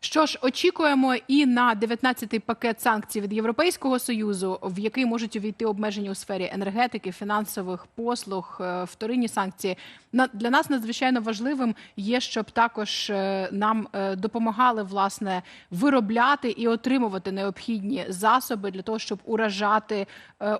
Що ж, очікуємо і на 19-й пакет санкцій від Європейського союзу, в який можуть увійти обмеження у сфері енергетики, фінансових послуг, е, вторинні санкції. Для нас надзвичайно важливим є, щоб також е, нам е, допомагали власне виробляти і отримувати необхідні засоби для того, щоб уражати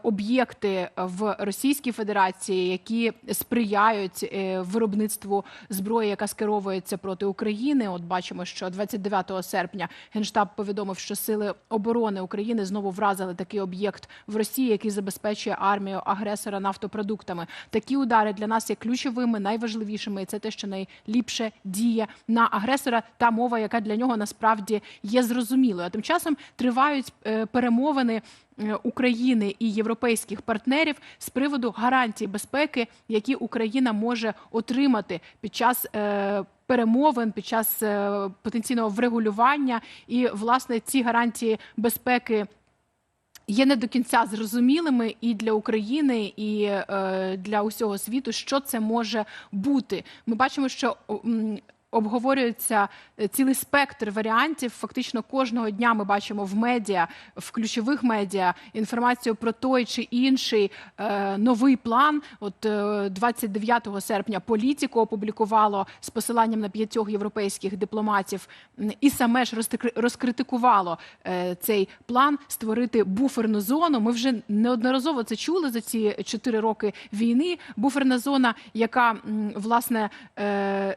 об'єкти в Російській Федерації, які сприяють виробництву зброї, яка скеровується проти України. От бачимо, що 29 серпня генштаб повідомив, що сили оборони України знову вразили такий об'єкт в Росії, який забезпечує армію агресора нафтопродуктами. Такі удари для нас є ключовими, найважливішими, і це те, що найліпше діє на агресора. Та мова, яка для нього насправді є зрозумілою. А тим часом тривають е, перемовини. Е, України і європейських партнерів з приводу гарантій безпеки, які Україна може отримати під час е, перемовин, під час е, потенційного врегулювання, і власне ці гарантії безпеки. Є не до кінця зрозумілими і для України, і для усього світу, що це може бути. Ми бачимо, що обговорюється е, цілий спектр варіантів. Фактично кожного дня ми бачимо в медіа, в ключових медіа інформацію про той чи інший е, новий план. От е, 29 серпня політико опублікувало з посиланням на п'ятьох європейських дипломатів і саме ж розкритикувало е, цей план створити буферну зону. Ми вже неодноразово це чули за ці чотири роки війни. Буферна зона, яка власне е,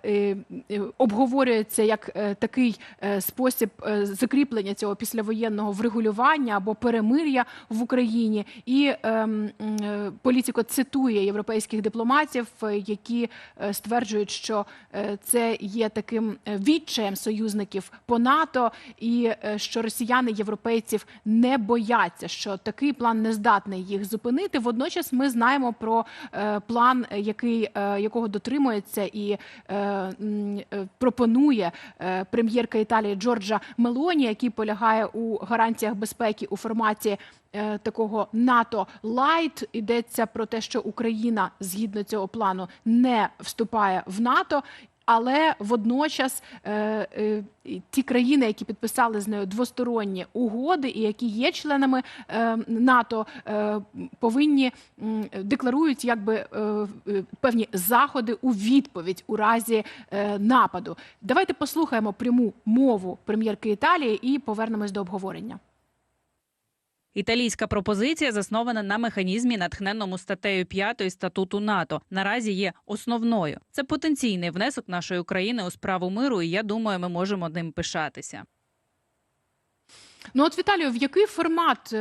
е, обговорюється як е, такий е, спосіб е, закріплення цього післявоєнного врегулювання або перемир'я в Україні. І ем, політико цитує європейських дипломатів, які стверджують, що це є таким відчаєм союзників по НАТО, і що росіяни європейців не бояться, що такий план не здатний їх зупинити. Водночас ми знаємо про план, який якого дотримується і пропонує е, прем'єрка Італії Джорджа Мелоні, який полягає у гарантіях безпеки у форматі. е, Такого НАТО Лайт йдеться про те, що Україна згідно цього плану не вступає в НАТО, але водночас е, е, ті країни, які підписали з нею двосторонні угоди, і які є членами е, НАТО, повинні декларують якби певні заходи у відповідь у разі нападу. Давайте послухаємо пряму мову прем'єрки Італії і повернемось до обговорення. Італійська пропозиція заснована на механізмі, натхненному статтею 5 статуту НАТО. Наразі є основною. Це потенційний внесок нашої України у справу миру, і я думаю, ми можемо ним пишатися. Ну от Віталію, в який формат, е,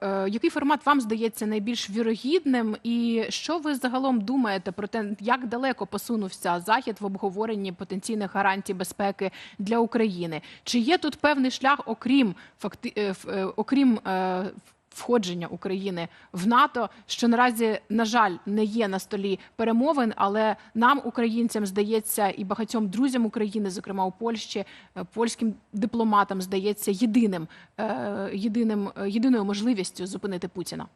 е, який формат вам здається найбільш вірогідним, і що ви загалом думаєте про те, як далеко посунувся захід в обговоренні потенційних гарантій безпеки для України? Чи є тут певний шлях, окрім факти, е, окрім входження України в НАТО, що наразі, на жаль, не є на столі перемовин, але нам, українцям, здається, і багатьом друзям України, зокрема у Польщі, е, польським дипломатам, здається єдиним, е, єдиним, е, єдиною можливістю зупинити Путіна.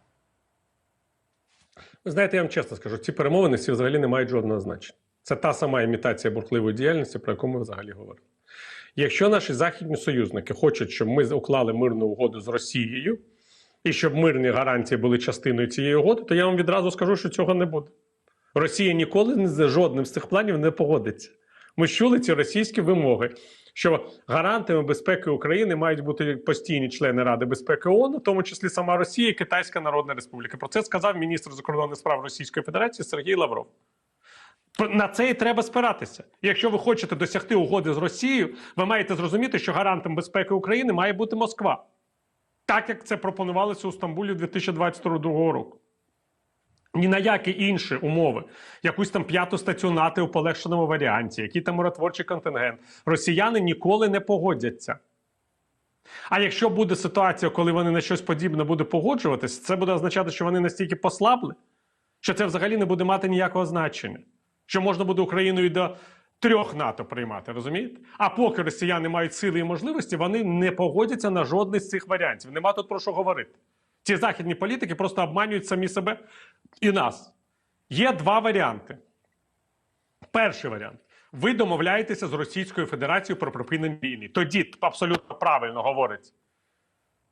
Ви знаєте, я вам чесно скажу, ці перемовини всі взагалі не мають жодного значення. Це та сама імітація бурхливої діяльності, про яку ми взагалі говоримо. Якщо наші західні союзники хочуть, щоб ми уклали мирну угоду з Росією, і щоб мирні гарантії були частиною цієї угоди, то я вам відразу скажу, що цього не буде. Росія ніколи не з жодним з цих планів не погодиться. Ми чули ці російські вимоги, що гарантами безпеки України мають бути постійні члени Ради безпеки ООН, в тому числі сама Росія і Китайська Народна Республіка. Про це сказав міністр закордонних справ Російської Федерації Сергій Лавров. На це і треба спиратися. Якщо ви хочете досягти угоди з Росією, ви маєте зрозуміти, що гарантом безпеки України має бути Москва, так як це пропонувалося у Стамбулі 2022 року. Ні на які інші умови, якусь там п'яту статтю НАТО у полегшеному варіанті, який там миротворчий контингент, росіяни ніколи не погодяться. А якщо буде ситуація, коли вони на щось подібне будуть погоджуватись, це буде означати, що вони настільки послабли, що це взагалі не буде мати ніякого значення. Що можна буде Україною до трьох НАТО приймати, розумієте? А поки росіяни мають сили і можливості, вони не погодяться на жодний з цих варіантів. Нема тут про що говорити. Ці західні політики просто обманюють самі себе і нас. Є два варіанти. Перший варіант. ви домовляєтеся з Російською Федерацією про припинення війни. Тоді абсолютно правильно говорить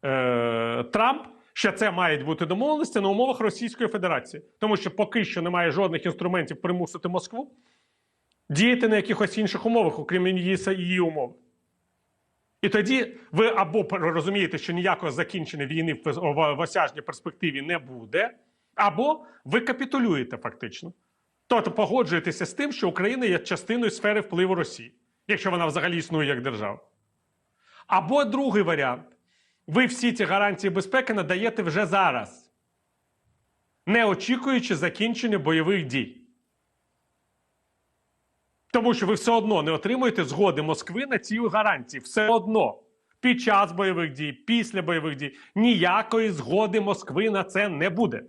е, Трамп, що це мають бути домовленості на умовах Російської Федерації, тому що поки що немає жодних інструментів примусити Москву діяти на якихось інших умовах, окрім її, її умов. І тоді ви або розумієте, що ніякого закінчення війни в осяжній перспективі не буде, або ви капітулюєте фактично. Тобто погоджуєтеся з тим, що Україна є частиною сфери впливу Росії, якщо вона взагалі існує як держава. Або другий варіант. Ви всі ці гарантії безпеки надаєте вже зараз, не очікуючи закінчення бойових дій. Тому що ви все одно не отримуєте згоди Москви на ці гарантії. Все одно. Під час бойових дій, після бойових дій ніякої згоди Москви на це не буде.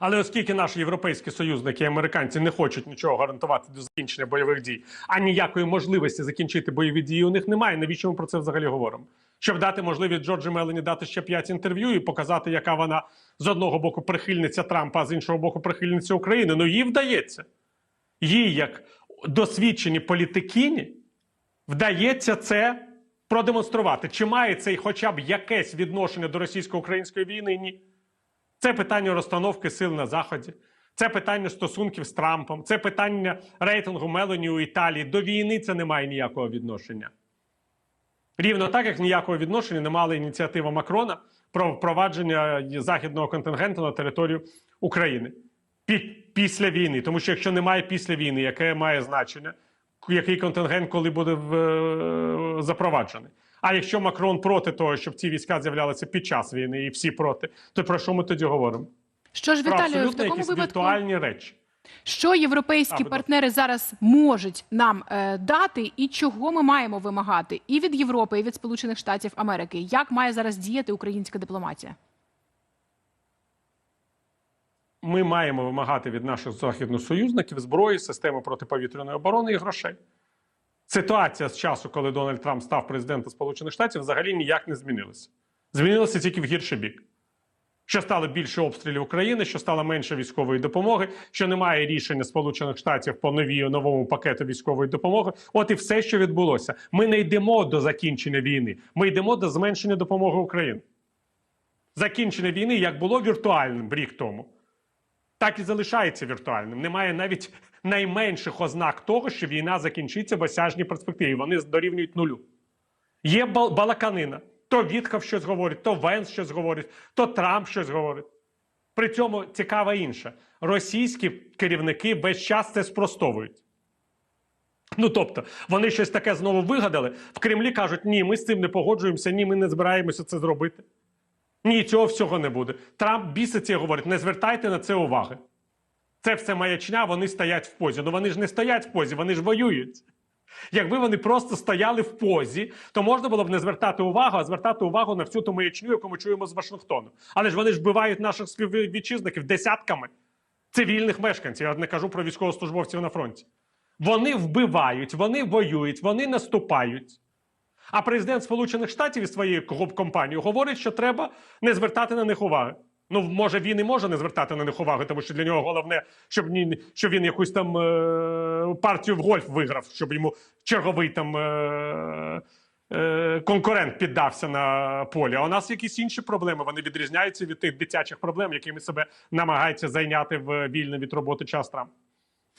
Але оскільки наші європейські союзники і американці не хочуть нічого гарантувати до закінчення бойових дій, а ніякої можливості закінчити бойові дії у них немає. Навіщо ми про це взагалі говоримо? Щоб дати можливість Джорджі Мелені дати ще п'ять інтерв'ю і показати, яка вона з одного боку прихильниця Трампа, а з іншого боку прихильниця України. Ну їй вдається. Їй, як досвідчені політикині, вдається це продемонструвати. Чи має це хоча б якесь відношення до російсько-української війни? Ні. Це питання розстановки сил на Заході, це питання стосунків з Трампом, це питання рейтингу Мелані у Італії. До війни це не має ніякого відношення. Рівно так, як ніякого відношення не мала ініціатива Макрона про впровадження західного контингенту на територію України після війни. Тому що якщо немає після війни, яке має значення, який контингент коли буде в, е, запроваджений. А якщо Макрон проти того, щоб ці війська з'являлися під час війни, і всі проти, то про що ми тоді говоримо? Що ж, Про Віталію, в такому випадку, віртуальні речі. що європейські А, партнери зараз можуть нам е, дати, і чого ми маємо вимагати і від Європи, і від Сполучених Штатів Америки? Як має зараз діяти українська дипломатія? Ми маємо вимагати від наших західних союзників зброї, системи протиповітряної оборони і грошей. Ситуація з часу, коли Дональд Трамп став президентом Сполучених Штатів, взагалі ніяк не змінилася. Змінилося тільки в гірший бік. Що стало більше обстрілів України, що стало менше військової допомоги, що немає рішення Сполучених Штатів по новій новому пакету військової допомоги. От і все, що відбулося. Ми не йдемо до закінчення війни. Ми йдемо до зменшення допомоги Україні. Закінчення війни як було віртуальним рік тому, так і залишається віртуальним. Немає навіть найменших ознак того, що війна закінчиться в осяжній перспективі. Вони дорівнюють нулю. Є бал- балаканина. То Вітхов щось говорить, то Венс щось говорить, то Трамп щось говорить. При цьому цікава інша. Російські керівники весь час це спростовують. Ну тобто, вони щось таке знову вигадали. В Кремлі кажуть, ні, ми з цим не погоджуємося, ні, ми не збираємося це зробити. Ні, цього всього не буде. Трамп біситься і говорить: не звертайте на це уваги. Це все маячня, вони стоять в позі. Ну вони ж не стоять в позі, вони ж воюють. Якби вони просто стояли в позі, то можна було б не звертати увагу, а звертати увагу на всю ту маячню, яку ми чуємо з Вашингтону. Але ж вони ж вбивають наших співвітчизників десятками цивільних мешканців. Я не кажу про військовослужбовців на фронті. Вони вбивають, вони воюють, вони наступають. А президент Сполучених Штатів із своєю компанією говорить, що треба не звертати на них уваги. Ну, може, він і може не звертати на них уваги, тому що для нього головне, щоб ні, щоб він якусь там е, партію в гольф виграв, щоб йому черговий там е, е, конкурент піддався на полі. А у нас якісь інші проблеми. Вони відрізняються від тих дитячих проблем, якими себе намагається зайняти в вільний від роботи час Трамп.